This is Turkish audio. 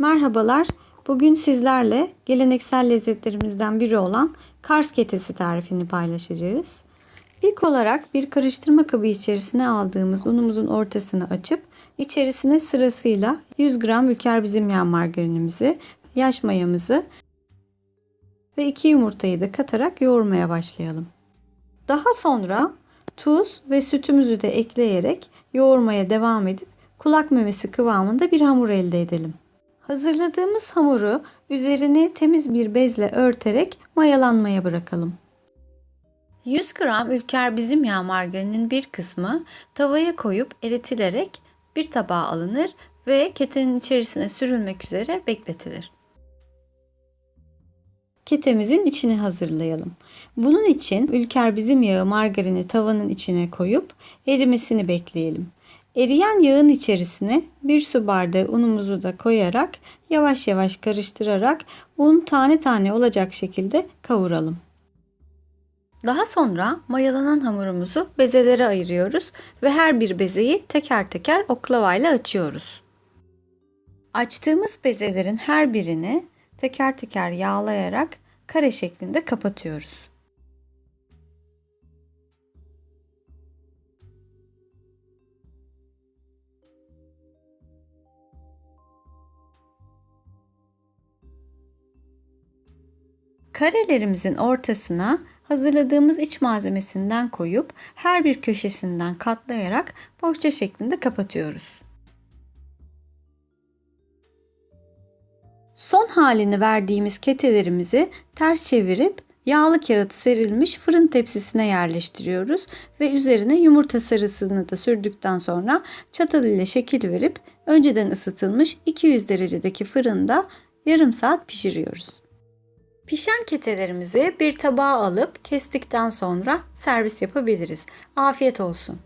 Merhabalar. Bugün sizlerle geleneksel lezzetlerimizden biri olan Kars ketesi tarifini paylaşacağız. İlk olarak bir karıştırma kabı içerisine aldığımız unumuzun ortasını açıp içerisine sırasıyla 100 gram ülker bizim margarinimizi, yaş mayamızı ve 2 yumurtayı da katarak yoğurmaya başlayalım. Daha sonra tuz ve sütümüzü de ekleyerek yoğurmaya devam edip kulak memesi kıvamında bir hamur elde edelim. Hazırladığımız hamuru üzerine temiz bir bezle örterek mayalanmaya bırakalım. 100 gram ülker bizim yağ margarinin bir kısmı tavaya koyup eritilerek bir tabağa alınır ve ketenin içerisine sürülmek üzere bekletilir. Ketemizin içini hazırlayalım. Bunun için ülker bizim yağı margarini tavanın içine koyup erimesini bekleyelim. Eriyen yağın içerisine bir su bardağı unumuzu da koyarak yavaş yavaş karıştırarak un tane tane olacak şekilde kavuralım. Daha sonra mayalanan hamurumuzu bezelere ayırıyoruz ve her bir bezeyi teker teker oklavayla açıyoruz. Açtığımız bezelerin her birini teker teker yağlayarak kare şeklinde kapatıyoruz. Karelerimizin ortasına hazırladığımız iç malzemesinden koyup her bir köşesinden katlayarak bohça şeklinde kapatıyoruz. Son halini verdiğimiz ketelerimizi ters çevirip yağlı kağıt serilmiş fırın tepsisine yerleştiriyoruz ve üzerine yumurta sarısını da sürdükten sonra çatal ile şekil verip önceden ısıtılmış 200 derecedeki fırında yarım saat pişiriyoruz. Pişen ketelerimizi bir tabağa alıp kestikten sonra servis yapabiliriz. Afiyet olsun.